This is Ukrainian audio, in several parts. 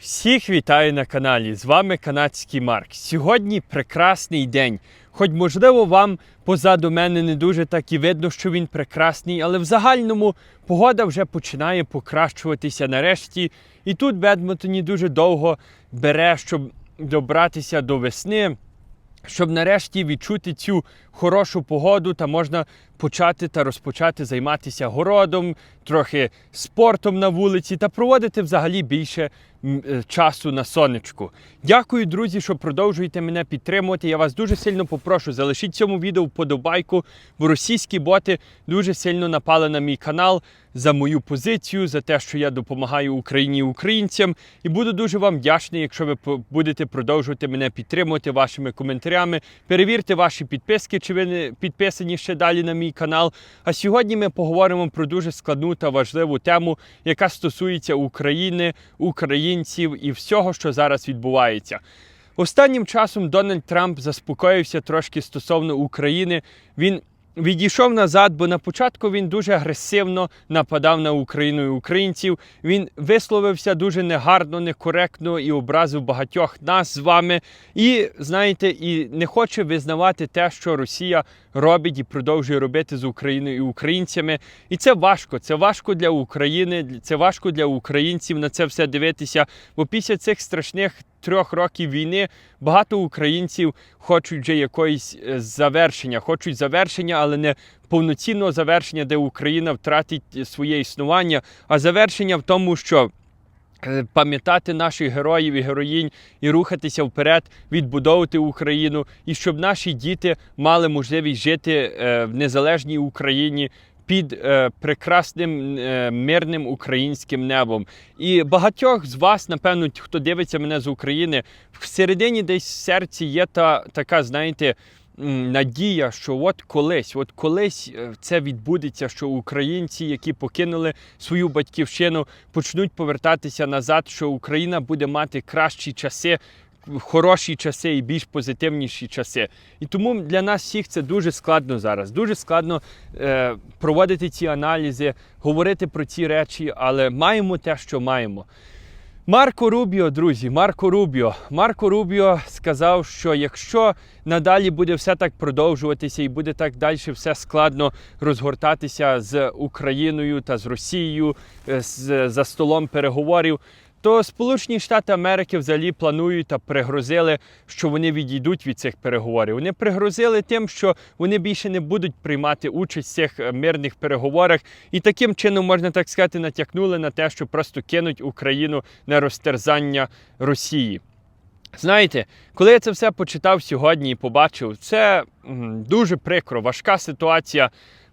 Всіх вітаю на каналі. З вами канадський Марк. Сьогодні прекрасний день. Хоч, можливо, вам позаду мене не дуже так і видно, що він прекрасний, але в загальному погода вже починає покращуватися нарешті. І тут в Едмонтоні дуже довго бере, щоб добратися до весни, щоб нарешті відчути цю хорошу погоду та можна почати та розпочати займатися городом, трохи спортом на вулиці та проводити взагалі більше е, часу на сонечку. Дякую, друзі, що продовжуєте мене підтримувати. Я вас дуже сильно попрошу, залишіть цьому відео вподобайку, бо російські боти дуже сильно напали на мій канал за мою позицію, за те, що я допомагаю Україні і українцям. І буду дуже вам вдячний, якщо ви будете продовжувати мене підтримувати вашими коментарями. Перевірте ваші підписки, чи ви не підписані ще далі на мій канал. А сьогодні ми поговоримо про дуже складну та важливу тему, яка стосується України, українців і всього, що зараз відбувається. Останнім часом Дональд Трамп заспокоївся трошки стосовно України. Він відійшов назад, бо на початку він дуже агресивно нападав на Україну і українців. Він висловився дуже негарно, некоректно і образив багатьох нас з вами. І знаєте, і не хоче визнавати те, що Росія робить і продовжує робити з Україною і українцями. І це важко. Це важко для України, це важко для українців на це все дивитися. Бо після цих страшних трьох років війни багато українців хочуть вже якоїсь е, завершення, хочуть завершення, але не повноцінного завершення, де Україна втратить е, своє існування, а завершення в тому, що. е, Пам'ятати наших героїв і героїнь і рухатися вперед, відбудовувати Україну, і щоб наші діти мали можливість жити в незалежній Україні під е, прекрасним е, мирним українським небом. І багатьох з вас, напевно, хто дивиться мене з України, всередині десь в серці є та така, знаєте. Надія, що от колись, от колись е, це відбудеться, що українці, які покинули свою батьківщину, почнуть повертатися назад, що Україна буде мати кращі часи, хороші часи і більш позитивніші часи. І тому для нас всіх це дуже складно зараз. Дуже складно е, проводити ці аналізи, говорити про ці речі, але маємо те, що маємо. Марко Рубіо, друзі, Марко Рубіо. Марко Рубіо сказав, що якщо надалі буде все так продовжуватися і буде так далі все складно розгортатися з Україною та з Росією е, з, за столом переговорів, то Сполучені Штати Америки взагалі планують та пригрозили, що вони відійдуть від цих переговорів. Вони пригрозили тим, що вони більше не будуть приймати участь в цих е, мирних переговорах, і таким чином можна так сказати, натякнули на те, що просто кинуть Україну на розтерзання Росії. Знаєте, коли я це все почитав сьогодні і побачив, це дуже прикро, важка ситуація.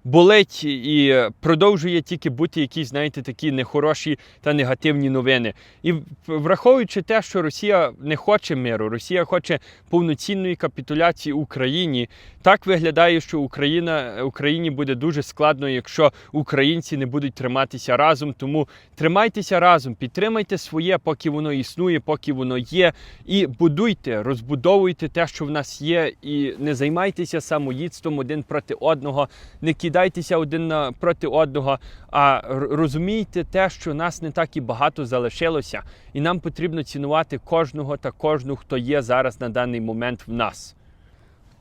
Болить і продовжує тільки бути якісь, знаєте, такі нехороші та негативні новини. І враховуючи те, що Росія не хоче миру, Росія хоче повноцінної капітуляції Україні. Так виглядає, що Україна Україні буде дуже складно, якщо українці не будуть триматися разом. Тому тримайтеся разом, підтримайте своє, поки воно існує, поки воно є, і будуйте, розбудовуйте те, що в нас є, і не займайтеся самоїдством один проти одного, не кидайтеся один на проти одного, а розумійте те, що нас не так і багато залишилося, і нам потрібно цінувати кожного та кожну, хто є зараз на даний момент в нас.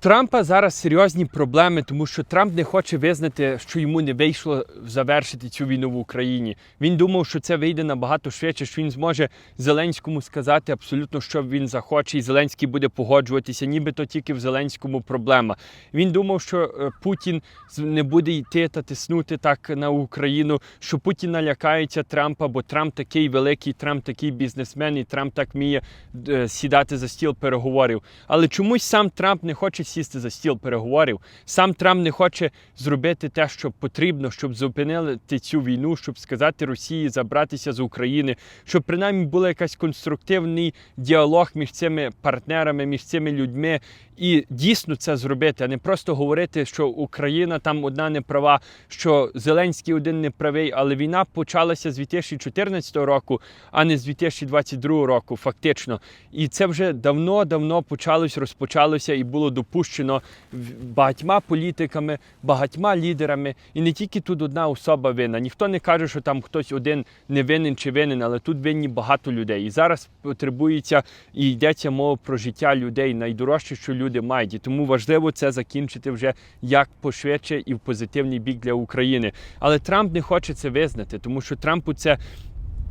Трампа зараз серйозні проблеми, тому що Трамп не хоче визнати, що йому не вийшло завершити цю війну в Україні. Він думав, що це вийде набагато швидше, що він зможе Зеленському сказати абсолютно, що він захоче, і Зеленський буде погоджуватися, нібито тільки в Зеленському проблема. Він думав, що е, Путін не буде йти та тиснути так на Україну, що Путін налякається Трампа, бо Трамп такий великий, Трамп такий бізнесмен, і Трамп так вміє е, сідати за стіл переговорів. Але чомусь сам Трамп не хоче сісти за стіл переговорів. Сам Трамп не хоче зробити те, що потрібно, щоб зупинити цю війну, щоб сказати Росії забратися з України, щоб принаймні був якийсь конструктивний діалог між цими партнерами, між цими людьми. І дійсно це зробити, а не просто говорити, що Україна там одна не права, що Зеленський один не правий, але війна почалася з 2014 року, а не з 2022 року, фактично. І це вже давно-давно почалось, розпочалося і було допущено багатьма політиками, багатьма лідерами. І не тільки тут одна особа винна. Ніхто не каже, що там хтось один не винен чи винен, але тут винні багато людей. І зараз потребується і йдеться мова про життя людей, найдорожче, що люди мають. І тому важливо це закінчити вже як пошвидше і в позитивний бік для України. Але Трамп не хоче це визнати, тому що Трампу це.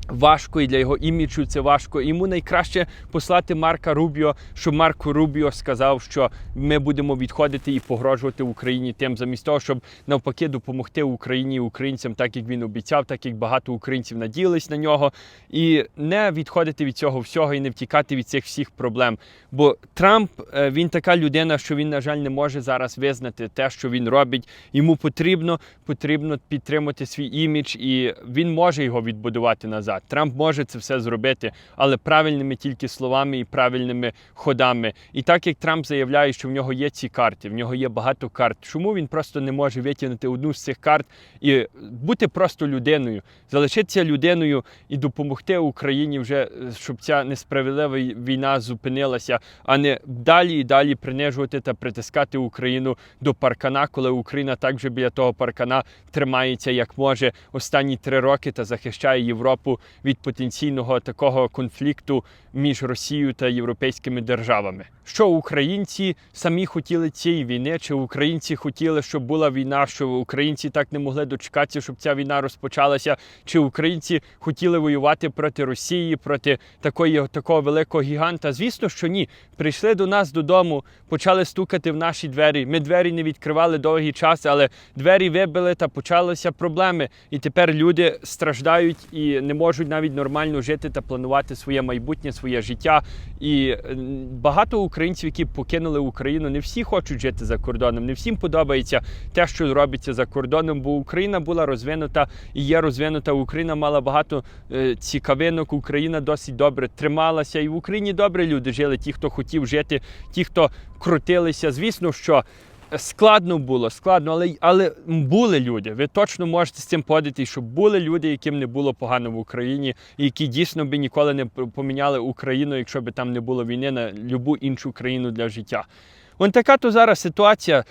Важко і для його іміджу це важко. Йому найкраще послати Марка Рубіо, щоб Марко Рубіо сказав, що ми будемо відходити і погрожувати Україні тим, замість того, щоб навпаки допомогти Україні українцям, так як він обіцяв, так як багато українців надіялись на нього, і не відходити від цього всього і не втікати від цих всіх проблем. Бо Трамп е, він така людина, що він, на жаль, не може зараз визнати те, що він робить. Йому потрібно, потрібно підтримати свій імідж, і він може його відбудувати назад. Трамп може це все зробити, але правильними тільки словами і правильними ходами. І так як Трамп заявляє, що в нього є ці карти, в нього є багато карт. Чому він просто не може витягнути одну з цих карт і бути просто людиною, залишитися людиною і допомогти Україні вже, е, щоб ця несправедлива війна зупинилася, а не далі і далі принижувати та притискати Україну до паркана, коли Україна також біля того паркана тримається як може останні три роки та захищає Європу від потенційного такого конфлікту між Росією та європейськими державами. Що українці самі хотіли цієї війни, чи українці хотіли, щоб була війна, що українці так не могли дочекатися, щоб ця війна розпочалася, чи українці хотіли воювати проти Росії, проти такої такого великого гіганта? Звісно, що ні. Прийшли до нас додому, почали стукати в наші двері. Ми двері не відкривали довгий час, але двері вибили та почалися проблеми. І тепер люди страждають і не можуть навіть нормально жити та планувати своє майбутнє, своє життя. І багато українців, які покинули Україну, не всі хочуть жити за кордоном, не всім подобається те, що робиться за кордоном, бо Україна була розвинута і є розвинута. Україна мала багато е, цікавинок. Україна досить добре трималася, і в Україні добре люди жили. Ті, хто хотів жити, ті, хто крутилися. Звісно, що. Складно було, складно, але, але були люди. Ви точно можете з цим подати, що були люди, яким не було погано в Україні, які дійсно би ніколи не поміняли Україну, якщо б там не було війни на будь-яку іншу країну для життя. Вон така то зараз ситуація.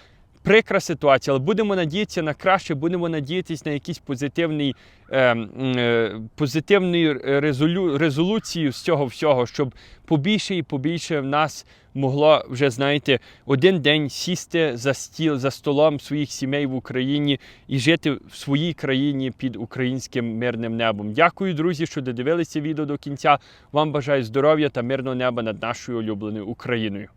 Прикра ситуація, але будемо надіятися на краще, будемо надіятися на якийсь позитивний, е, е, позитивну резолю, резолюцію з цього всього, щоб побільше і побільше в нас могло вже, знаєте, один день сісти за стіл за столом своїх сімей в Україні і жити в своїй країні під українським мирним небом. Дякую, друзі, що додивилися відео до кінця. Вам бажаю здоров'я та мирного неба над нашою улюбленою Україною.